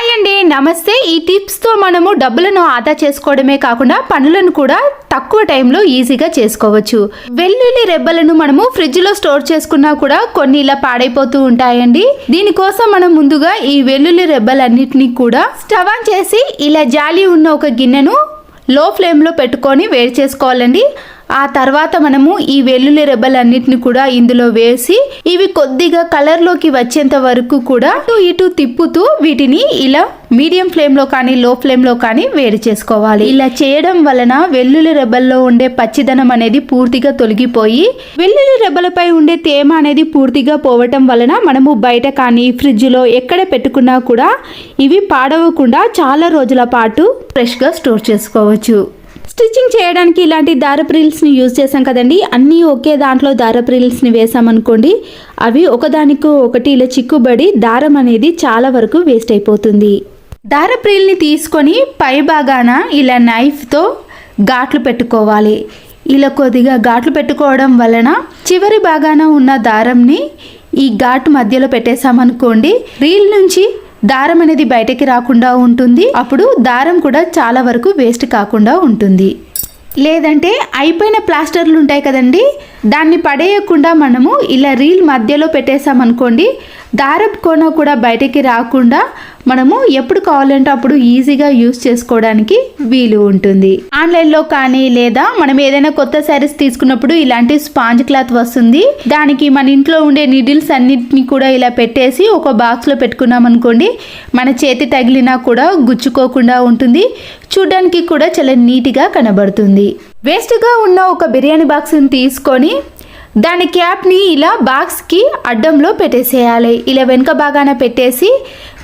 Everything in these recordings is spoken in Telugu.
హాయ్ అండి. నమస్తే. ఈ టిప్స్తో మనము డబ్బులను ఆదా చేసుకోవడమే కాకుండా పనులను కూడా తక్కువ టైంలో ఈజీగా చేసుకోవచ్చు. వెల్లుల్లి రెబ్బలను మనము ఫ్రిడ్జ్లో స్టోర్ చేసుకున్నా కూడా కొన్ని ఇలా పాడైపోతూ ఉంటాయండి. దీనికోసం మనం ముందుగా ఈ వెల్లుల్లి రెబ్బలన్నిటినీ కూడా స్టవ్ ఆన్ చేసి ఇలా జాలి ఉన్న ఒక గిన్నెను లో ఫ్లేమ్లో పెట్టుకొని వేడి చేసుకోవాలండి. ఆ తర్వాత మనము ఈ వెల్లుల్లి రెబ్బలన్నిటిని కూడా ఇందులో వేసి ఇవి కొద్దిగా కలర్లోకి వచ్చేంత వరకు కూడా అటు ఇటు తిప్పుతూ వీటిని ఇలా మీడియం ఫ్లేమ్లో కానీ లో ఫ్లేమ్లో కానీ వేడి చేసుకోవాలి. ఇలా చేయడం వలన వెల్లుల్లి రెబ్బల్లో ఉండే పచ్చిదనం అనేది పూర్తిగా తొలగిపోయి వెల్లుల్లి రెబ్బలపై ఉండే తేమ అనేది పూర్తిగా పోవటం వలన మనము బయట కానీ ఫ్రిడ్జ్లో ఎక్కడ పెట్టుకున్నా కూడా ఇవి పాడవకుండా చాలా రోజుల పాటు ఫ్రెష్గా స్టోర్ చేసుకోవచ్చు. స్టిచ్చింగ్ చేయడానికి ఇలాంటి దారపు రీల్స్ని యూజ్ చేసాం కదండి. అన్నీ ఒకే దాంట్లో దారపు రీల్స్ని వేసామనుకోండి అవి ఒకదానికి ఒకటి ఇలా చిక్కుబడి దారం అనేది చాలా వరకు వేస్ట్ అయిపోతుంది. దారపురిల్ని తీసుకొని పై భాగాన ఇలా నైఫ్తో ఘాట్లు పెట్టుకోవాలి. ఇలా కొద్దిగా ఘాట్లు పెట్టుకోవడం వలన చివరి భాగాన ఉన్న దారంని ఈ ఘాట్ మధ్యలో పెట్టేసామనుకోండి రీల్ నుంచి దారం అనేది బయటకి రాకుండా ఉంటుంది. అప్పుడు దారం కూడా చాలా వరకు వేస్ట్ కాకుండా ఉంటుంది. లేదంటే అయిపోయిన ప్లాస్టర్లు ఉంటాయి కదండి. దాన్ని పడేయకుండా మనము ఇలా రీల్ మధ్యలో పెట్టేసామనుకోండి దారపు కోన కూడా బయటికి రాకుండా మనము ఎప్పుడు కావాలంటే అప్పుడు ఈజీగా యూస్ చేసుకోవడానికి వీలు ఉంటుంది. ఆన్లైన్లో కానీ లేదా మనం ఏదైనా కొత్త శారీస్ తీసుకున్నప్పుడు ఇలాంటి స్పాంజ్ క్లాత్ వస్తుంది. దానికి మన ఇంట్లో ఉండే నిడిల్స్ అన్నిటిని కూడా ఇలా పెట్టేసి ఒక బాక్స్లో పెట్టుకున్నాం అనుకోండి మన చేతి తగిలినా కూడా గుచ్చుకోకుండా ఉంటుంది. చూడడానికి కూడా చాలా నీట్గా కనబడుతుంది. వేస్ట్గా ఉన్న ఒక బిర్యానీ బాక్స్ని తీసుకొని దాని క్యాప్ని ఇలా బాక్స్కి అడ్డంలో పెట్టేసేయాలి. ఇలా వెనుక భాగాన పెట్టేసి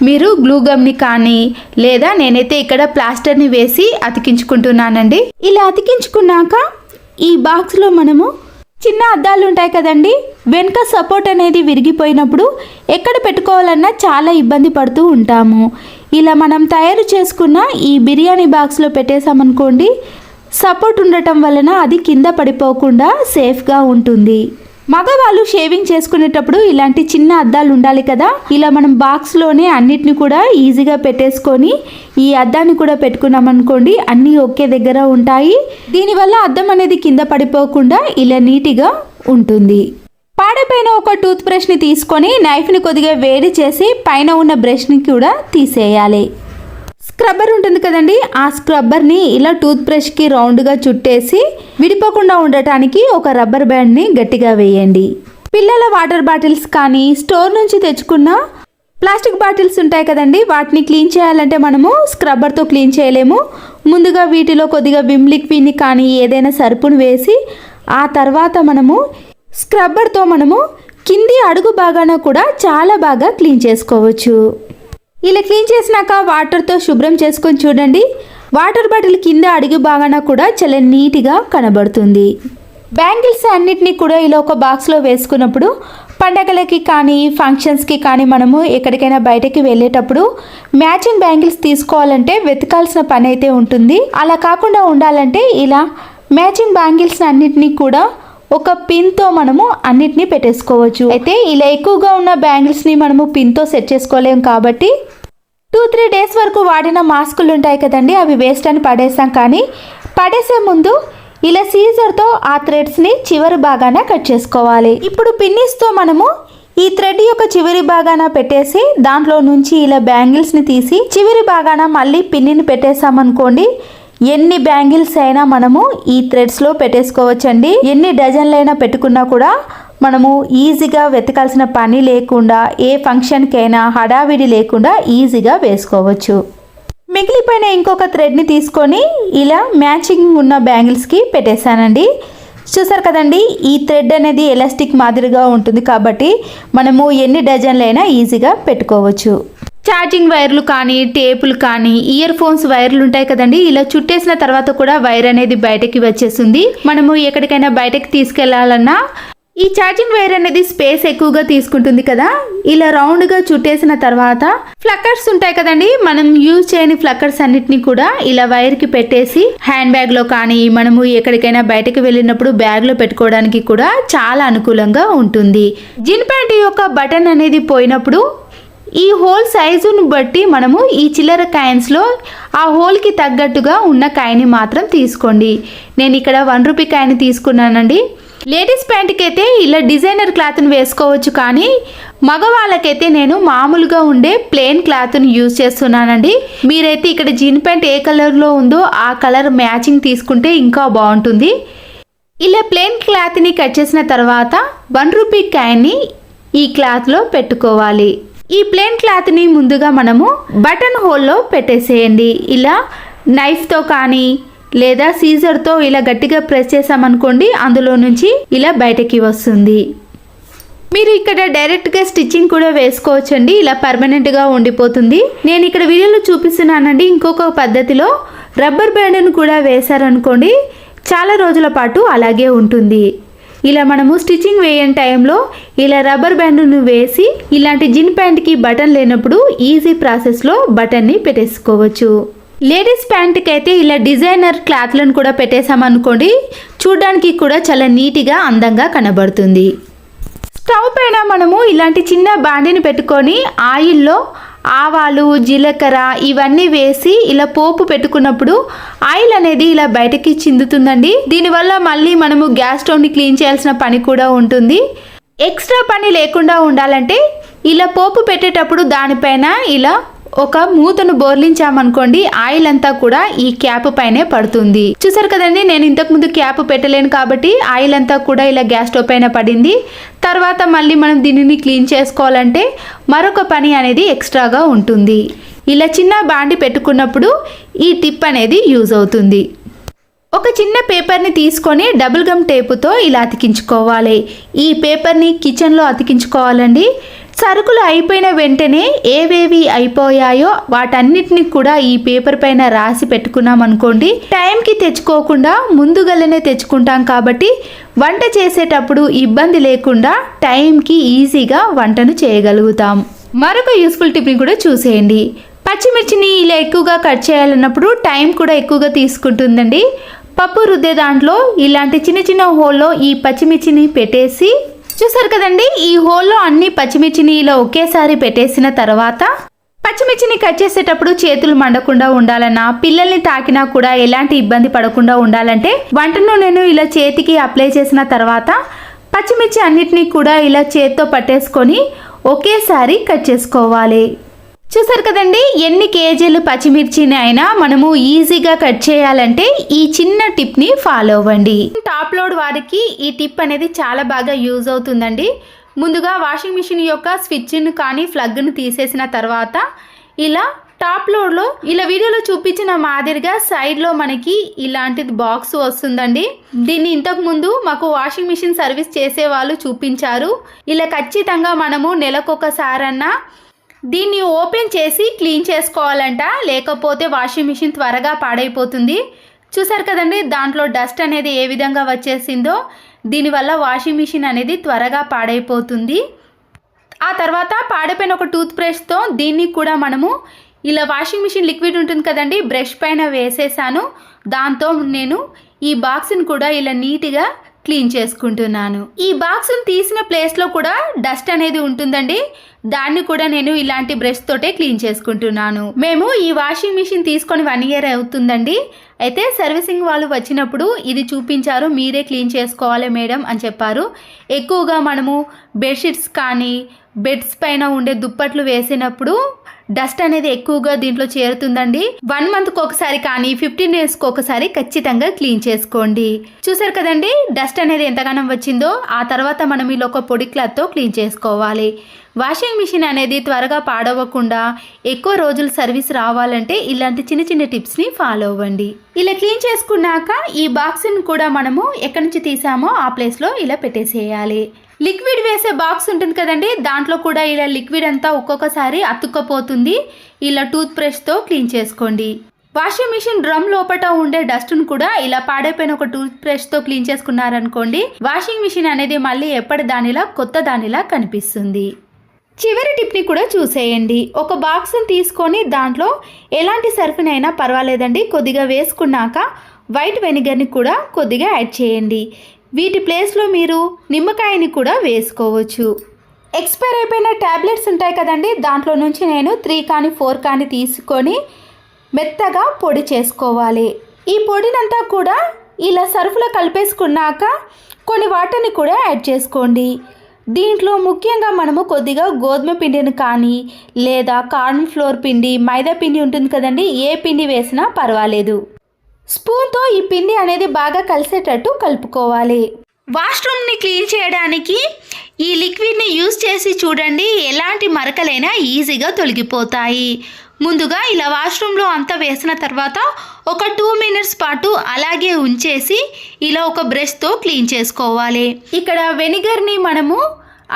మీరు గ్లూగమ్ని కానీ లేదా నేనైతే ఇక్కడ ప్లాస్టర్ని వేసి అతికించుకుంటున్నానండి. ఇలా అతికించుకున్నాక ఈ బాక్స్లో మనము చిన్న అద్దాలు ఉంటాయి కదండి. వెనుక సపోర్ట్ అనేది విరిగిపోయినప్పుడు ఎక్కడ పెట్టుకోవాలన్నా చాలా ఇబ్బంది పడుతూ ఉంటాము. ఇలా మనం తయారు చేసుకున్న ఈ బిర్యానీ బాక్స్లో పెట్టేసామనుకోండి సపోర్ట్ ఉండటం వలన అది కింద పడిపోకుండా సేఫ్గా ఉంటుంది. మగవాళ్ళు షేవింగ్ చేసుకునేటప్పుడు ఇలాంటి చిన్న అద్దాలు ఉండాలి కదా? ఇలా మనం బాక్స్లోనే అన్నిటిని కూడా ఈజీగా పెట్టేసుకొని ఈ అద్దాన్ని కూడా పెట్టుకున్నామనుకోండి అన్నీ ఒకే దగ్గర ఉంటాయి. దీనివల్ల అద్దం అనేది కింద పడిపోకుండా ఇలా నీట్గా ఉంటుంది. పాడపైన ఒక టూత్ బ్రష్ని తీసుకొని నైఫ్ని కొద్దిగా వేడి చేసి పైన ఉన్న బ్రష్ని కూడా తీసేయాలి. స్క్రబ్బర్ ఉంటుంది కదండి ఆ స్క్రబ్బర్ని ఇలా టూత్ బ్రష్కి రౌండ్గా చుట్టేసి విడిపోకుండా ఉండటానికి ఒక రబ్బర్ బ్యాండ్ని గట్టిగా వేయండి. పిల్లల వాటర్ బాటిల్స్ కానీ స్టోర్ నుంచి తెచ్చుకున్న ప్లాస్టిక్ బాటిల్స్ ఉంటాయి కదండి వాటిని క్లీన్ చేయాలంటే మనము స్క్రబ్బర్తో క్లీన్ చేయలేము. ముందుగా వీటిలో కొద్దిగా విమ్ లిక్విడ్ని కానీ ఏదైనా సరుపును వేసి ఆ తర్వాత మనము స్క్రబ్బర్తో మనము కింది అడుగు భాగాన కూడా చాలా బాగా క్లీన్ చేసుకోవచ్చు. ఇలా క్లీన్ చేసినాక వాటర్తో శుభ్రం చేసుకొని చూడండి. వాటర్ బాటిల్ కింద అడుగు భాగాన కూడా చాలా నీట్గా కనబడుతుంది. బ్యాంగిల్స్ అన్నిటినీ కూడా ఇలా ఒక బాక్స్లో వేసుకున్నప్పుడు పండగలకి కానీ ఫంక్షన్స్కి కానీ మనము ఎక్కడికైనా బయటకి వెళ్ళేటప్పుడు మ్యాచింగ్ బ్యాంగిల్స్ తీసుకోవాలంటే వెతకాల్సిన పని అయితే ఉంటుంది. అలా కాకుండా ఉండాలంటే ఇలా మ్యాచింగ్ బ్యాంగిల్స్ అన్నిటినీ కూడా ఒక పిన్తో మనము అన్నిటినీ పెట్టేసుకోవచ్చు. అయితే ఇలా ఎక్కువగా ఉన్న బ్యాంగిల్స్ని మనము పిన్తో సెట్ చేసుకోలేము కాబట్టి టూ త్రీ డేస్ వరకు వాడిన మాస్కులు ఉంటాయి కదండి అవి వేస్ట్ అని పడేసాం కానీ పడేసే ముందు ఇలా సీజర్తో ఆ థ్రెడ్స్ని చివరి భాగాన కట్ చేసుకోవాలి. ఇప్పుడు పిన్నిస్తో మనము ఈ థ్రెడ్ యొక్క చివరి భాగాన పెట్టేసి దాంట్లో నుంచి ఇలా బ్యాంగిల్స్ని తీసి చివరి భాగాన మళ్ళీ పిన్నిని పెట్టేసామనుకోండి ఎన్ని బ్యాంగిల్స్ అయినా మనము ఈ థ్రెడ్స్లో పెట్టేసుకోవచ్చండి. ఎన్ని డజన్లైనా పెట్టుకున్నా కూడా మనము ఈజీగా వెతకాల్సిన పని లేకుండా ఏ ఫంక్షన్కైనా హడావిడి లేకుండా ఈజీగా వేసుకోవచ్చు. మిగిలిపోయిన ఇంకొక థ్రెడ్ని తీసుకొని ఇలా మ్యాచింగ్ ఉన్న బ్యాంగిల్స్కి పెట్టేశానండి. చూసారు కదండి ఈ థ్రెడ్ అనేది ఎలాస్టిక్ మాదిరిగా ఉంటుంది కాబట్టి మనము ఎన్ని డజన్లైనా ఈజీగా పెట్టుకోవచ్చు. ఛార్జింగ్ వైర్లు కానీ టేపులు కానీ ఇయర్ ఫోన్స్ వైర్లు ఉంటాయి కదండి ఇలా చుట్టేసిన తర్వాత కూడా వైర్ అనేది బయటకి వచ్చేస్తుంది. మనము ఎక్కడికైనా బయటకి తీసుకెళ్ళాలన్నా ఈ ఛార్జింగ్ వైర్ అనేది స్పేస్ ఎక్కువగా తీసుకుంటుంది కదా? ఇలా రౌండ్గా చుట్టేసిన తర్వాత ఫ్లక్కర్స్ ఉంటాయి కదండి? మనం యూజ్ చేయని ఫ్లక్కర్స్ అన్నిటిని కూడా ఇలా వైర్కి పెట్టేసి హ్యాండ్ బ్యాగ్లో కానీ మనము ఎక్కడికైనా బయటకు వెళ్ళినప్పుడు బ్యాగ్లో పెట్టుకోవడానికి కూడా చాలా అనుకూలంగా ఉంటుంది. జిన్ ప్యాంట్ యొక్క బటన్ అనేది పోయినప్పుడు ఈ హోల్ సైజును బట్టి మనము ఈ చిల్లర కాయిన్స్లో ఆ హోల్కి తగ్గట్టుగా ఉన్న కాయని మాత్రం తీసుకోండి. నేను ఇక్కడ వన్ రూపీ కాయని తీసుకున్నానండి. లేడీస్ ప్యాంట్కి అయితే ఇలా డిజైనర్ క్లాత్ని వేసుకోవచ్చు కానీ మగవాళ్ళకైతే నేను మామూలుగా ఉండే ప్లెయిన్ క్లాత్ని యూజ్ చేస్తున్నానండి. మీరైతే ఇక్కడ జీన్ ప్యాంట్ ఏ కలర్లో ఉందో ఆ కలర్ మ్యాచింగ్ తీసుకుంటే ఇంకా బాగుంటుంది. ఇలా ప్లెయిన్ క్లాత్ని కట్ చేసిన తర్వాత వన్ రూపీ కాయన్ని ఈ క్లాత్లో పెట్టుకోవాలి. ఈ ప్లెయిన్ క్లాత్ని ముందుగా మనము బటన్ హోల్లో పెట్టేసేయండి. ఇలా నైఫ్తో కానీ లేదా సీజర్తో ఇలా గట్టిగా ప్రెస్ చేసామనుకోండి అందులో నుంచి ఇలా బయటకి వస్తుంది. మీరు ఇక్కడ డైరెక్ట్గా స్టిచ్చింగ్ కూడా వేసుకోవచ్చండి ఇలా పర్మనెంట్గా ఉండిపోతుంది. నేను ఇక్కడ వీడియోలో చూపిస్తున్నానండి ఇంకొక పద్ధతిలో రబ్బర్ బ్యాండ్ను కూడా వేశారనుకోండి చాలా రోజుల పాటు అలాగే ఉంటుంది. ఇలా మనము స్టిచ్చింగ్ వేయని టైంలో ఇలా రబ్బర్ బ్యాండ్ను వేసి ఇలాంటి జిన్ ప్యాంట్కి బటన్ లేనప్పుడు ఈజీ ప్రాసెస్లో బటన్ని పెట్టేసుకోవచ్చు. లేడీస్ ప్యాంట్కి అయితే ఇలా డిజైనర్ క్లాత్లను కూడా పెట్టేసామనుకోండి చూడడానికి కూడా చాలా నీట్గా అందంగా కనబడుతుంది. స్టవ్ పైన మనము ఇలాంటి చిన్న బాండిని పెట్టుకొని ఆయిల్లో ఆవాలు జీలకర్ర ఇవన్నీ వేసి ఇలా పోపు పెట్టుకున్నప్పుడు ఆయిల్ అనేది ఇలా బయటకి చిందుతుందండి. దీనివల్ల మళ్ళీ మనము గ్యాస్ స్టవ్ని క్లీన్ చేయాల్సిన పని కూడా ఉంటుంది. ఎక్స్ట్రా పని లేకుండా ఉండాలంటే ఇలా పోపు పెట్టేటప్పుడు దానిపైన ఇలా ఒక మూతను బోర్లించామనుకోండి ఆయిల్ అంతా కూడా ఈ క్యాప్ పైనే పడుతుంది. చూసారు కదండి నేను ఇంతకు ముందు క్యాప్ పెట్టలేను కాబట్టి ఆయిల్ అంతా కూడా ఇలా గ్యాస్ స్టవ్ పైన పడింది. తర్వాత మళ్ళీ మనం దీనిని క్లీన్ చేసుకోవాలంటే మరొక పని అనేది ఎక్స్ట్రాగా ఉంటుంది. ఇలా చిన్న బాండి పెట్టుకున్నప్పుడు ఈ టిప్ అనేది యూజ్ అవుతుంది. ఒక చిన్న పేపర్ని తీసుకొని డబుల్ గమ్ టేపుతో ఇలా అతికించుకోవాలి. ఈ పేపర్ని కిచెన్లో అతికించుకోవాలండి. సరుకులు అయిపోయిన వెంటనే ఏవేవి అయిపోయాయో వాటన్నిటిని కూడా ఈ పేపర్ పైన రాసి పెట్టుకున్నాం అనుకోండి. టైంకి తెచ్చుకోకుండా ముందుగలనే తెచ్చుకుంటాం కాబట్టి వంట చేసేటప్పుడు ఇబ్బంది లేకుండా టైంకి ఈజీగా వంటను చేయగలుగుతాం. మరొక యూస్ఫుల్ టిప్ని కూడా చూసేయండి. పచ్చిమిర్చిని ఇలా ఎక్కువగా కట్ చేయాలన్నప్పుడు టైం కూడా ఎక్కువగా తీసుకుంటుందండి. పప్పు రుద్దే దాంట్లో ఇలాంటి చిన్న చిన్న హోల్లో ఈ పచ్చిమిర్చిని పెట్టేసి చూసారు కదండి ఈ హోల్లో అన్ని పచ్చిమిర్చిని ఇలా ఒకేసారి పెట్టేసిన తర్వాత పచ్చిమిర్చిని కట్ చేసేటప్పుడు చేతులు మండకుండా ఉండాలన్నా పిల్లల్ని తాకినా కూడా ఎలాంటి ఇబ్బంది పడకుండా ఉండాలంటే వంట నూనెను ఇలా చేతికి అప్లై చేసిన తర్వాత పచ్చిమిర్చి అన్నిటినీ కూడా ఇలా చేత్తో పట్టేసుకొని ఒకేసారి కట్ చేసుకోవాలి. చూసారు కదండి ఎన్ని కేజీలు పచ్చిమిర్చిని అయినా మనము ఈజీగా కట్ చేయాలంటే ఈ చిన్న టిప్ని ఫాలో అవ్వండి. టాప్ లోడ్ వారికి ఈ టిప్ అనేది చాలా బాగా యూజ్ అవుతుందండి. ముందుగా వాషింగ్ మిషన్ యొక్క స్విచ్ను కానీ ప్లగ్ను తీసేసిన తర్వాత ఇలా టాప్ లోడ్లో ఇలా వీడియోలో చూపించిన మాదిరిగా సైడ్లో మనకి ఇలాంటిది బాక్స్ వస్తుందండి. దీన్ని ఇంతకు ముందు మాకు వాషింగ్ మిషన్ సర్వీస్ చేసే వాళ్ళు చూపించారు. ఇలా ఖచ్చితంగా మనము నెలకొకసారన్నా దీన్ని ఓపెన్ చేసి క్లీన్ చేసుకోవాలంట. లేకపోతే వాషింగ్ మిషన్ త్వరగా పాడైపోతుంది. చూసారు కదండి దాంట్లో డస్ట్ అనేది ఏ విధంగా వచ్చేసిందో. దీనివల్ల వాషింగ్ మిషన్ అనేది త్వరగా పాడైపోతుంది. ఆ తర్వాత పాడైపోయిన ఒక టూత్ బ్రష్తో దీన్ని కూడా మనము ఇలా వాషింగ్ మిషన్ లిక్విడ్ ఉంటుంది కదండి బ్రష్ పైన వేసేసాను. దాంతో నేను ఈ బాక్స్ని కూడా ఇలా నీట్గా క్లీన్ చేసుకుంటున్నాను. ఈ బాక్స్ని తీసిన ప్లేస్లో కూడా డస్ట్ అనేది ఉంటుందండి. దాన్ని కూడా నేను ఇలాంటి బ్రష్ తోటే క్లీన్ చేసుకుంటున్నాను. మేము ఈ వాషింగ్ మిషన్ తీసుకొని వన్ ఇయర్ అవుతుందండి. అయితే సర్వీసింగ్ వాళ్ళు వచ్చినప్పుడు ఇది చూపించారు మీరే క్లీన్ చేసుకోవాలి మేడం అని చెప్పారు. ఎక్కువగా మనము బెడ్షీట్స్ కానీ బెడ్స్ పైన ఉండే దుప్పట్లు వేసినప్పుడు డస్ట్ అనేది ఎక్కువగా దీంట్లో చేరుతుందండి. వన్ మంత్కి ఒకసారి కానీ ఫిఫ్టీన్ డేస్కి ఒకసారి ఖచ్చితంగా క్లీన్ చేసుకోండి. చూసారు కదండి డస్ట్ అనేది ఎంతగానం వచ్చిందో ఆ తర్వాత మనం ఇలా ఒక పొడి క్లాత్తో క్లీన్ చేసుకోవాలి. వాషింగ్ మిషన్ అనేది త్వరగా పాడవకుండా ఎక్కువ రోజులు సర్వీస్ రావాలంటే ఇలాంటి చిన్న చిన్న టిప్స్ని ఫాలో అవ్వండి. ఇలా క్లీన్ చేసుకున్నాక ఈ బాక్స్ని కూడా మనము ఎక్కడి నుంచి తీసామో ఆ ప్లేస్లో ఇలా పెట్టేసేయాలి. లిక్విడ్ వేసే బాక్స్ ఉంటుంది కదండి దాంట్లో కూడా ఇలా లిక్విడ్ అంతా ఒక్కొక్కసారి అతుక్కపోతుంది. ఇలా టూత్ బ్రష్తో క్లీన్ చేసుకోండి. వాషింగ్ మిషన్ డ్రమ్ లోపట ఉండే డస్ట్ను కూడా ఇలా పాడైపోయిన ఒక టూత్ బ్రష్తో క్లీన్ చేసుకున్నారనుకోండి వాషింగ్ మిషన్ అనేది మళ్ళీ ఎప్పటి దానిలా కొత్త దానిలా కనిపిస్తుంది. చివరి టిప్ని కూడా చూసేయండి. ఒక బాక్స్ని తీసుకొని దాంట్లో ఎలాంటి సర్ఫినైనా పర్వాలేదండి కొద్దిగా వేసుకున్నాక వైట్ వెనిగర్ని కూడా కొద్దిగా యాడ్ చేయండి. వీటి ప్లేస్లో మీరు నిమ్మకాయని కూడా వేసుకోవచ్చు. ఎక్స్పైర్ అయిపోయిన ట్యాబ్లెట్స్ ఉంటాయి కదండి దాంట్లో నుంచి నేను త్రీ కానీ ఫోర్ కానీ తీసుకొని మెత్తగా పొడి చేసుకోవాలి. ఈ పొడినంతా కూడా ఇలా సర్ఫ్లో కలిపేసుకున్నాక కొన్ని వాటర్ని కూడా యాడ్ చేసుకోండి. దీంట్లో ముఖ్యంగా మనము కొద్దిగా గోధుమ పిండిని కానీ లేదా కార్న్ ఫ్లోర్ పిండి మైదా పిండి ఉంటుంది కదండి ఏ పిండి వేసినా పర్వాలేదు. స్పూన్తో ఈ పిండి అనేది బాగా కలిసేటట్టు కలుపుకోవాలి. వాష్రూమ్ని క్లీన్ చేయడానికి ఈ లిక్విడ్ని యూజ్ చేసి చూడండి ఎలాంటి మరకలైనా ఈజీగా తొలగిపోతాయి. ముందుగా ఇలా వాష్రూమ్లో అంతా వేసిన తర్వాత ఒక టూ మినిట్స్ పాటు అలాగే ఉంచేసి ఇలా ఒక బ్రష్తో క్లీన్ చేసుకోవాలి. ఇక్కడ వెనిగర్ని మనము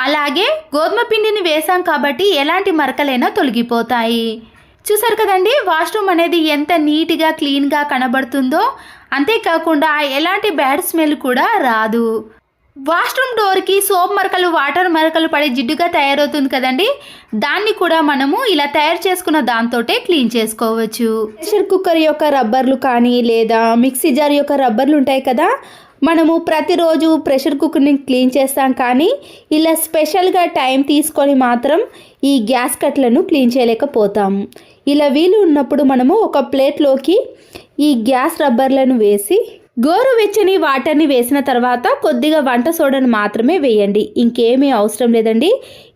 అలాగే గోధుమ పిండిని వేసాం కాబట్టి ఎలాంటి మరకలైనా తొలగిపోతాయి. చూసారు కదండి వాష్రూమ్ అనేది ఎంత నీట్గా క్లీన్గా కనబడుతుందో? అంతేకాకుండా ఎలాంటి బ్యాడ్ స్మెల్ కూడా రాదు. వాష్రూమ్ డోర్కి సోప్ మరకలు వాటర్ మరకలు పడి జిడ్డుగా తయారవుతుంది కదండి దాన్ని కూడా మనము ఇలా తయారు చేసుకున్న దాంతోటే క్లీన్ చేసుకోవచ్చు. ప్రెషర్ కుక్కర్ యొక్క రబ్బర్లు కానీ లేదా మిక్సీ జార్ యొక్క రబ్బర్లు ఉంటాయి కదా మనము ప్రతిరోజు ప్రెషర్ కుక్కర్ని క్లీన్ చేస్తాం కానీ ఇలా స్పెషల్గా టైం తీసుకొని మాత్రం ఈ గ్యాస్ కట్లను క్లీన్ చేయలేకపోతాం. ఇలా వీలు ఉన్నప్పుడు మనము ఒక ప్లేట్లోకి ఈ గ్యాస్ రబ్బర్లను వేసి గోరువెచ్చని వాటర్ని వేసిన తర్వాత కొద్దిగా వంట సోడాను మాత్రమే వేయండి. ఇంకేమీ అవసరం లేదండి.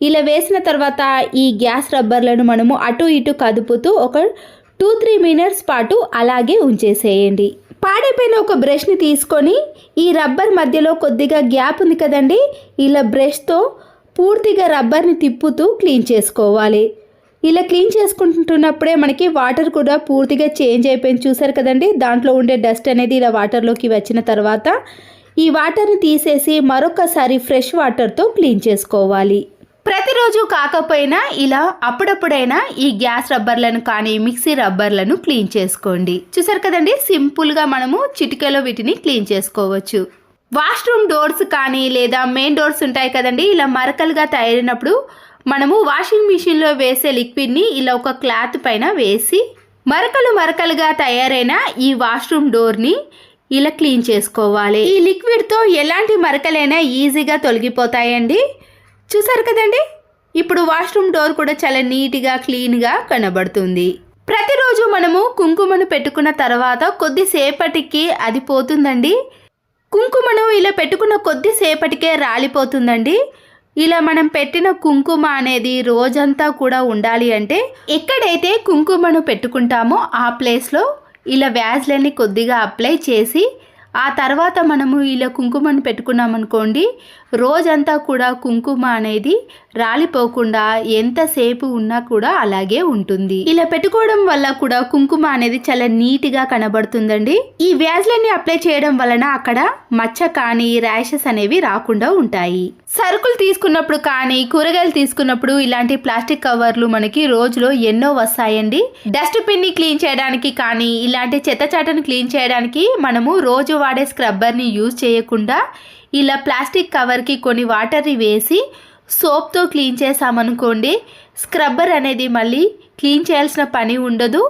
ఇలా వేసిన తర్వాత ఈ గ్యాస్ రబ్బర్లను మనము అటు ఇటు కదుపుతూ ఒక టూ త్రీ మినిట్స్ పాటు అలాగే ఉంచేసేయండి. పాడైపోయిన ఒక బ్రష్ని తీసుకొని ఈ రబ్బర్ మధ్యలో కొద్దిగా గ్యాప్ ఉంది కదండి. ఇలా బ్రష్తో పూర్తిగా రబ్బర్ని తిప్పుతూ క్లీన్ చేసుకోవాలి. ఇలా క్లీన్ చేసుకుంటున్నప్పుడే మనకి వాటర్ కూడా పూర్తిగా చేంజ్ అయిపోయింది. చూసారు కదండి? దాంట్లో ఉండే డస్ట్ అనేది ఇలా వాటర్లోకి వచ్చిన తర్వాత ఈ వాటర్ని తీసేసి మరొకసారి ఫ్రెష్ వాటర్తో క్లీన్ చేసుకోవాలి. ప్రతిరోజు కాకపోయినా ఇలా అప్పుడప్పుడైనా ఈ గ్యాస్ రబ్బర్లను కానీ మిక్సీ రబ్బర్లను క్లీన్ చేసుకోండి. చూసారు కదండి? సింపుల్గా మనము చిటికలో వీటిని క్లీన్ చేసుకోవచ్చు. వాష్రూమ్ డోర్స్ కానీ లేదా మెయిన్ డోర్స్ ఉంటాయి కదండి? ఇలా మరకలుగా తయారైనప్పుడు మనము వాషింగ్ మిషన్లో వేసే లిక్విడ్ని ఇలా ఒక క్లాత్ పైన వేసి మరకలు మరకలుగా తయారైన ఈ వాష్రూమ్ డోర్ని ఇలా క్లీన్ చేసుకోవాలి. ఈ లిక్విడ్తో ఎలాంటి మరకలైనా ఈజీగా తొలగిపోతాయండి. చూసారు కదండి? ఇప్పుడు వాష్రూమ్ డోర్ కూడా చాలా నీట్గా క్లీన్గా కనబడుతుంది. ప్రతిరోజు మనము కుంకుమను పెట్టుకున్న తర్వాత కొద్దిసేపటికి అది పోతుందండి. కుంకుమను ఇలా పెట్టుకున్న కొద్దిసేపటికే రాలిపోతుందండి. ఇలా మనం పెట్టిన కుంకుమ అనేది రోజంతా కూడా ఉండాలి అంటే ఎక్కడైతే కుంకుమను పెట్టుకుంటామో ఆ ప్లేస్లో ఇలా వ్యాజ్లని కొద్దిగా అప్లై చేసి ఆ తర్వాత మనము ఇలా కుంకుమను పెట్టుకున్నామనుకోండి రోజంతా కూడా కుంకుమ అనేది రాలిపోకుండా ఎంతసేపు ఉన్నా కూడా అలాగే ఉంటుంది. ఇలా పెట్టుకోవడం వల్ల కూడా కుంకుమ అనేది చాలా నీట్గా కనబడుతుందండి. ఈ వ్యాజ్లన్నీ అప్లై చేయడం వలన అక్కడ మచ్చ కానీ ర్యాషెస్ అనేవి రాకుండా ఉంటాయి. సరుకులు తీసుకున్నప్పుడు కానీ కూరగాయలు తీసుకున్నప్పుడు ఇలాంటి ప్లాస్టిక్ కవర్లు మనకి రోజులో ఎన్నో వస్తాయండి. డస్ట్ని క్లీన్ చేయడానికి కానీ ఇలాంటి చెత్త చాటను క్లీన్ చేయడానికి మనము రోజు వాడే స్క్రబ్బర్ని యూజ్ చేయకుండా ఇలా ప్లాస్టిక్ కవర్కి కొన్ని వాటర్ని వేసి సోప్తో క్లీన్ చేసామనుకోండి స్క్రబ్బర్ అనేది మళ్ళీ క్లీన్ చేయాల్సిన పని ఉండదు.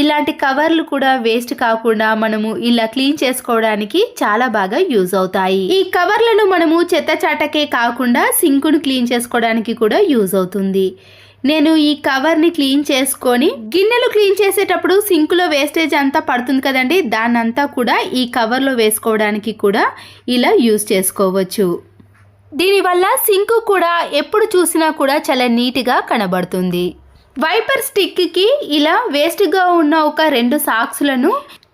ఇలాంటి కవర్లు కూడా వేస్ట్ కాకుండా మనము ఇలా క్లీన్ చేసుకోవడానికి చాలా బాగా యూజ్ అవుతాయి. ఈ కవర్లను మనము చెత్త చాటకే కాకుండా సింకును క్లీన్ చేసుకోవడానికి కూడా యూజ్ అవుతుంది. నేను ఈ కవర్ని క్లీన్ చేసుకొని గిన్నెలు క్లీన్ చేసేటప్పుడు సింకులో వేస్టేజ్ అంతా పడుతుంది కదండి దాన్నంతా కూడా ఈ కవర్లో వేసుకోవడానికి కూడా ఇలా యూజ్ చేసుకోవచ్చు. దీనివల్ల సింకు కూడా ఎప్పుడు చూసినా కూడా చాలా నీట్గా కనబడుతుంది. వైపర్ స్టిక్కి ఇలా వేస్ట్గా ఉన్న ఒక రెండు సాక్స్లను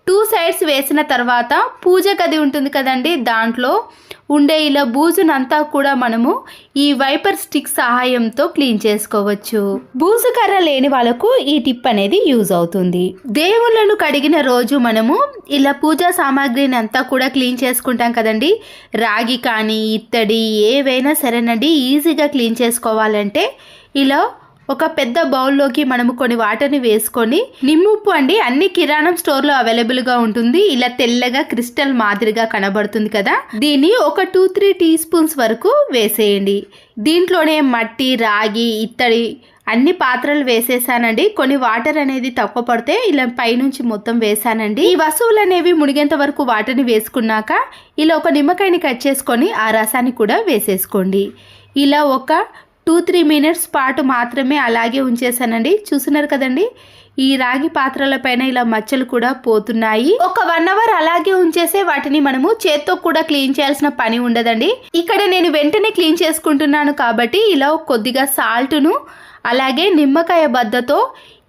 టూ సైడ్స్ వేసిన తర్వాత పూజ గది ఉంటుంది కదండి దాంట్లో ఉండే ఇలా బూజునంతా కూడా మనము ఈ వైపర్ స్టిక్ సహాయంతో క్లీన్ చేసుకోవచ్చు. బూజు కర్ర లేని వాళ్ళకు ఈ టిప్ అనేది యూజ్ అవుతుంది. దేవుళ్ళను కడిగిన రోజు మనము ఇలా పూజా సామాగ్రిని అంతా కూడా క్లీన్ చేసుకుంటాం కదండి. రాగి కానీ ఇత్తడి ఏవైనా సరేనండి ఈజీగా క్లీన్ చేసుకోవాలంటే ఇలా ఒక పెద్ద బౌల్లోకి మనము కొన్ని వాటర్ని వేసుకొని నిమ్ముప్పు అండి అన్ని కిరాణం స్టోర్లో అవైలబుల్గా ఉంటుంది. ఇలా తెల్లగా క్రిస్టల్ మాదిరిగా కనబడుతుంది కదా? దీన్ని ఒక టూ త్రీ టీ స్పూన్స్ వరకు వేసేయండి. దీంట్లోనే మట్టి రాగి ఇత్తడి అన్ని పాత్రలు వేసేసానండి. కొన్ని వాటర్ అనేది తక్కువ పడితే ఇలా పైనుంచి మొత్తం వేసానండి. ఈ వస్తువులు అనేవి మునిగేంత వరకు వాటర్ని వేసుకున్నాక ఇలా ఒక నిమ్మకాయని కట్ చేసుకొని ఆ రసాన్ని కూడా వేసేసుకోండి. ఇలా ఒక టూ త్రీ మినిట్స్ పాటు మాత్రమే అలాగే ఉంచేసానండి చూస్తున్నారు కదండి? ఈ రాగి పాత్రల పైన ఇలా మచ్చలు కూడా పోతున్నాయి. ఒక వన్ అవర్ అలాగే ఉంచేసే వాటిని మనము చేత్తో కూడా క్లీన్ చేయాల్సిన పని ఉండదండి. ఇక్కడ నేను వెంటనే క్లీన్ చేసుకుంటున్నాను కాబట్టి ఇలా కొద్దిగా సాల్ట్ను అలాగే నిమ్మకాయ బద్దతో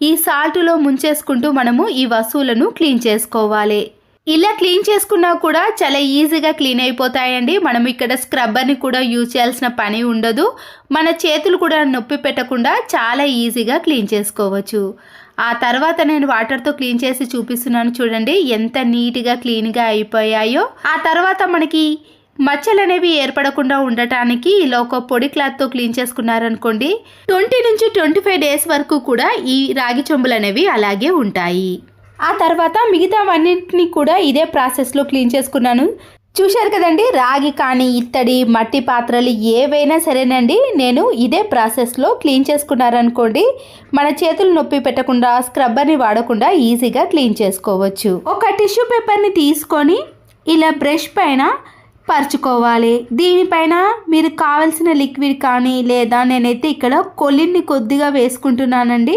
ఈ సాల్ట్లో ముంచేసుకుంటూ మనము ఈ వస్తువులను క్లీన్ చేసుకోవాలి. ఇలా క్లీన్ చేసుకున్నా కూడా చాలా ఈజీగా క్లీన్ అయిపోతాయండి. మనం ఇక్కడ స్క్రబ్బర్ని కూడా యూజ్ చేయాల్సిన పని ఉండదు. మన చేతులు కూడా నొప్పి పెట్టకుండా చాలా ఈజీగా క్లీన్ చేసుకోవచ్చు. ఆ తర్వాత నేను వాటర్తో క్లీన్ చేసి చూపిస్తున్నాను చూడండి. ఎంత నీట్గా క్లీన్గా అయిపోయాయో. ఆ తర్వాత మనకి మచ్చలు అనేవి ఏర్పడకుండా ఉండటానికి ఇలా ఒక పొడి క్లాత్తో క్లీన్ చేసుకున్నారనుకోండి. ట్వంటీ నుంచి ట్వంటీ ఫైవ్ డేస్ వరకు కూడా ఈ రాగి చెంబులు అనేవి అలాగే ఉంటాయి. ఆ తర్వాత మిగతావన్నింటినీ కూడా ఇదే ప్రాసెస్లో క్లీన్ చేసుకున్నాను. చూశారు కదండి రాగి కానీ ఇత్తడి మట్టి పాత్రలు ఏవైనా సరేనండి నేను ఇదే ప్రాసెస్లో క్లీన్ చేసుకున్నారనుకోండి మన చేతులు నొప్పి పెట్టకుండా స్క్రబ్బర్ని వాడకుండా ఈజీగా క్లీన్ చేసుకోవచ్చు. ఒక టిష్యూ పేపర్ని తీసుకొని ఇలా బ్రష్ పైన పరుచుకోవాలి. దీనిపైన మీరు కావలసిన లిక్విడ్ కానీ లేదా నేనైతే ఇక్కడ కొల్లిని కొద్దిగా వేసుకుంటున్నానండి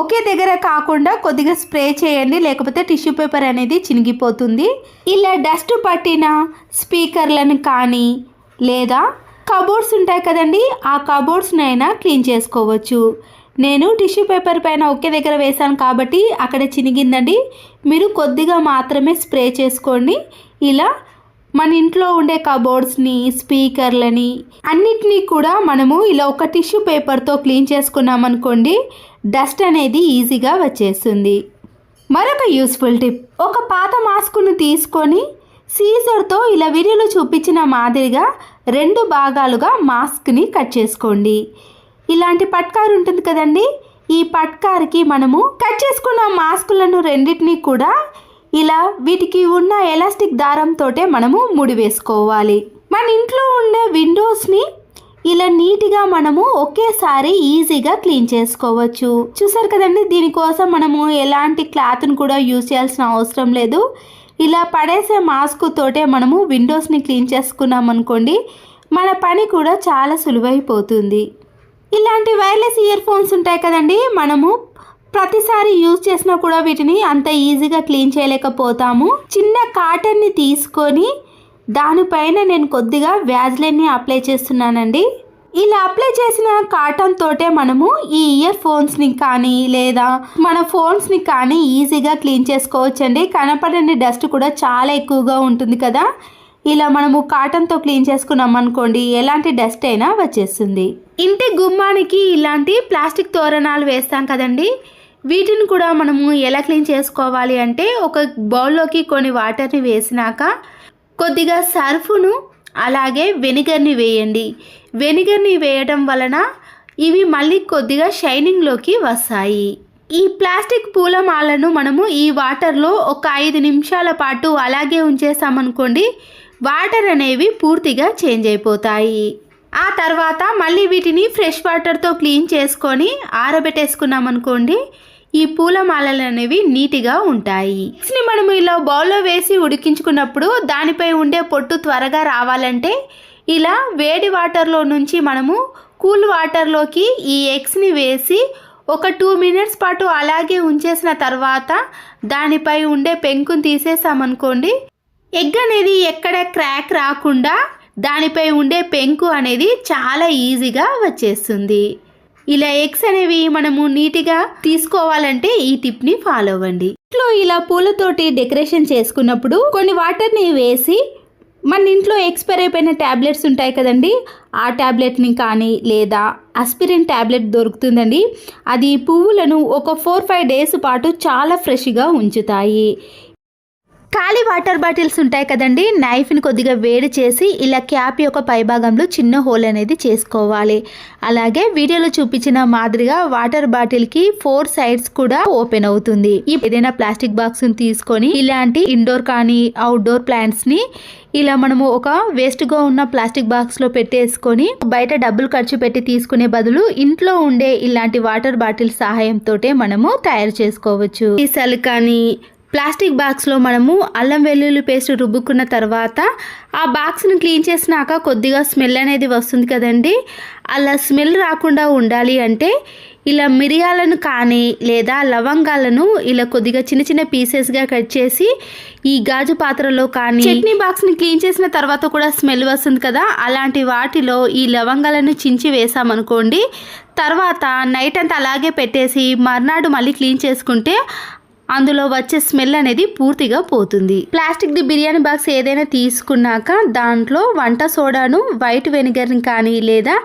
ఒకే దగ్గర కాకుండా కొద్దిగా స్ప్రే చేయండి లేకపోతే టిష్యూ పేపర్ అనేది చినిగిపోతుంది. ఇలా డస్ట్ పట్టిన స్పీకర్లను కానీ లేదా కబోర్డ్స్ ఉంటాయి కదండి ఆ కబోర్డ్స్నైనా క్లీన్ చేసుకోవచ్చు. నేను టిష్యూ పేపర్ పైన ఒకే దగ్గర వేశాను కాబట్టి అక్కడ చినిగిందండి. మీరు కొద్దిగా మాత్రమే స్ప్రే చేసుకోండి. ఇలా మన ఇంట్లో ఉండే కబోర్డ్స్ని స్పీకర్లని అన్నిటినీ కూడా మనము ఇలా ఒక టిష్యూ పేపర్తో క్లీన్ చేసుకున్నామనుకోండి డస్ట్ అనేది ఈజీగా వచ్చేస్తుంది. మరొక యూస్ఫుల్ టిప్ ఒక పాత మాస్కును తీసుకొని సీజర్తో ఇలా వీడియోలో చూపించిన మాదిరిగా రెండు భాగాలుగా మాస్క్ని కట్ చేసుకోండి. ఇలాంటి పట్కారు ఉంటుంది కదండి? ఈ పట్కారికి మనము కట్ చేసుకున్న మాస్కులను రెండింటినీ కూడా ఇలా వీటికి ఉన్న ఎలాస్టిక్ దారంతో మనము ముడి వేసుకోవాలి మన ఇంట్లో ఉండే విండోస్ని ఇలా నీట్గా మనము ఒకేసారి ఈజీగా క్లీన్ చేసుకోవచ్చు. చూసారు కదండి దీనికోసం మనము ఎలాంటి క్లాత్ను కూడా యూజ్ చేయాల్సిన అవసరం లేదు. ఇలా పడేసే మాస్క్ తోటే మనము విండోస్ని క్లీన్ చేసుకున్నాం అనుకోండి మన పని కూడా చాలా సులువైపోతుంది. ఇలాంటి వైర్లెస్ ఇయర్ ఫోన్స్ ఉంటాయి కదండి మనము ప్రతిసారి యూజ్ చేసినా కూడా వీటిని అంత ఈజీగా క్లీన్ చేయలేకపోతాము. చిన్న కాటన్ని తీసుకొని దానిపైన నేను కొద్దిగా వ్యాజ్లైన్ని అప్లై చేస్తున్నానండి. ఇలా అప్లై చేసిన కాటన్ తోటే మనము ఈ ఇయర్ ఫోన్స్ని కానీ లేదా మన ఫోన్స్ని కానీ ఈజీగా క్లీన్ చేసుకోవచ్చండి. కనపడని డస్ట్ కూడా చాలా ఎక్కువగా ఉంటుంది కదా. ఇలా మనము కాటన్తో క్లీన్ చేసుకున్నాం అనుకోండి ఎలాంటి డస్ట్ అయినా వచ్చేస్తుంది. ఇంటి గుమ్మానికి ఇలాంటి ప్లాస్టిక్ తోరణాలు వేస్తాం కదండి. వీటిని కూడా మనము ఎలా క్లీన్ చేసుకోవాలి అంటే ఒక బౌల్లోకి కొన్ని వాటర్ని వేసినాక కొద్దిగా సర్ఫును అలాగే వెనిగర్ని వేయండి. వెనిగర్ని వేయడం వలన ఇవి మళ్ళీ కొద్దిగా షైనింగ్లోకి వస్తాయి. ఈ ప్లాస్టిక్ పూలమాలను మనము ఈ వాటర్లో ఒక ఐదు నిమిషాల పాటు అలాగే ఉంచేసామనుకోండి వాటర్ అనేవి పూర్తిగా చేంజ్ అయిపోతాయి. ఆ తర్వాత మళ్ళీ వీటిని ఫ్రెష్ వాటర్తో క్లీన్ చేసుకొని ఆరబెట్టేసుకున్నామనుకోండి ఈ ఈ పూలమాలలు అనేవి నీటిగా ఉంటాయి. ని మనము ఇలా బౌల్లో వేసి ఉడికించుకున్నప్పుడు దానిపై ఉండే పొట్టు త్వరగా రావాలంటే ఇలా వేడి వాటర్లో నుంచి మనము కూల్ వాటర్లోకి ఈ ఎగ్స్ని వేసి ఒక టూ మినిట్స్ పాటు అలాగే ఉంచేసిన తర్వాత దానిపై ఉండే పెంకుని తీసేసామనుకోండి ఎగ్ అనేది ఎక్కడ క్రాక్ రాకుండా దానిపై ఉండే పెంకు అనేది చాలా ఈజీగా వచ్చేస్తుంది. ఇలా ఎగ్స్ అనేవి మనము నీట్గా తీసుకోవాలంటే ఈ టిప్ని ఫాలో అవ్వండి. ఇంట్లో ఇలా పూలతోటి డెకరేషన్ చేసుకున్నప్పుడు కొన్ని వాటర్ని వేసి మన ఇంట్లో ఎక్స్పైర్ అయిపోయిన ట్యాబ్లెట్స్ ఉంటాయి కదండి ఆ ట్యాబ్లెట్ని కానీ లేదా అస్పిరిన్ ట్యాబ్లెట్ దొరుకుతుందండి. అది పువ్వులను ఒక ఫోర్ ఫైవ్ డేస్ పాటు చాలా ఫ్రెష్గా ఉంచుతాయి. ఖాళీ వాటర్ బాటిల్స్ ఉంటాయి కదండి నైఫ్ని కొద్దిగా వేడి చేసి ఇలా క్యాప్ యొక్క పైభాగంలో చిన్న హోల్ అనేది చేసుకోవాలి. అలాగే వీడియోలో చూపించిన మాదిరిగా వాటర్ బాటిల్కి ఫోర్ సైడ్స్ కూడా ఓపెన్ అవుతుంది. ఏదైనా ప్లాస్టిక్ బాక్స్ తీసుకొని ఇలాంటి ఇండోర్ కానీ అవుట్డోర్ ప్లాంట్స్ని ఇలా మనము ఒక వేస్ట్గా ఉన్న ప్లాస్టిక్ బాక్స్లో పెట్టేసుకొని బయట డబ్బులు ఖర్చు పెట్టి తీసుకునే బదులు ఇంట్లో ఉండే ఇలాంటి వాటర్ బాటిల్ సహాయంతో మనము తయారు చేసుకోవచ్చు. సీసాలు కానీ ప్లాస్టిక్ బాక్స్లో మనము అల్లం వెల్లుల్లి పేస్ట్ రుబ్బుకున్న తర్వాత ఆ బాక్స్ని క్లీన్ చేసినాక కొద్దిగా స్మెల్ అనేది వస్తుంది కదండి. అలా స్మెల్ రాకుండా ఉండాలి అంటే ఇలా మిరియాలను కానీ లేదా లవంగాలను ఇలా కొద్దిగా చిన్న చిన్న పీసెస్గా కట్ చేసి ఈ గాజు పాత్రలో కానీ చట్నీ బాక్స్ని క్లీన్ చేసిన తర్వాత కూడా స్మెల్ వస్తుంది కదా. అలాంటి వాటిలో ఈ లవంగాలను చించి వేసామనుకోండి తర్వాత నైట్ అంతా అలాగే పెట్టేసి మర్నాడు మళ్ళీ క్లీన్ చేసుకుంటే అందులో వచ్చే స్మెల్ అనేది పూర్తిగా పోతుంది. ప్లాస్టిక్ ది బిర్యానీ బాక్స్ ఏదైనా తీసుకున్నాక దాంట్లో వంట సోడాను వైట్ వెనిగర్ని కానీ లేదా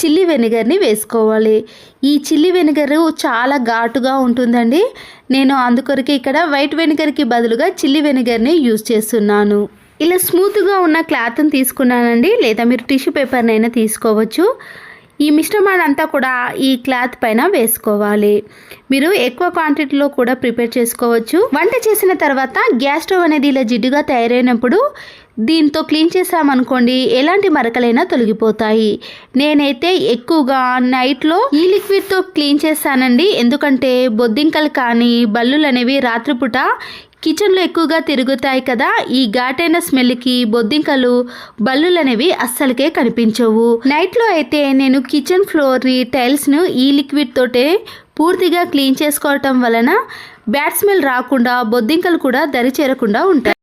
చిల్లీ వెనిగర్ని వేసుకోవాలి. ఈ చిల్లీ వెనిగర్ చాలా ఘాటుగా ఉంటుందండి. నేను అందుకొరకు ఇక్కడ వైట్ వెనిగర్కి బదులుగా చిల్లీ వెనిగర్ని యూజ్ చేస్తున్నాను. ఇలా స్మూత్గా ఉన్న క్లాత్ని తీసుకున్నానండి. లేదా మీరు టిష్యూ పేపర్నైనా తీసుకోవచ్చు. ఈ మిశ్రమాన్ని అంతా కూడా ఈ క్లాత్ పైన వేసుకోవాలి. మీరు ఎక్కువ క్వాంటిటీలో కూడా ప్రిపేర్ చేసుకోవచ్చు. వంట చేసిన తర్వాత గ్యాస్ స్టవ్ అనేది ఇలా జిడ్డుగా తయారైనప్పుడు దీంతో క్లీన్ చేసామనుకోండి ఎలాంటి మరకలైనా తొలగిపోతాయి. నేనైతే ఎక్కువగా నైట్లో ఈ లిక్విడ్తో క్లీన్ చేస్తానండి ఎందుకంటే బొద్దింకలు కానీ బల్లులు అనేవి రాత్రిపూట కిచెన్లో ఎక్కువగా తిరుగుతాయి కదా ఈ ఘాటైన స్మెల్కి బొద్దింకలు బల్లులనేవి అస్సలకే కనిపించవు. నైట్లో అయితే నేను కిచెన్ ఫ్లోర్ని టైల్స్ను ఈ లిక్విడ్ తోటే పూర్తిగా క్లీన్ చేసుకోవటం వలన బ్యాడ్ స్మెల్ రాకుండా బొద్దింకలు కూడా దరి చేరకుండా ఉంటాయి.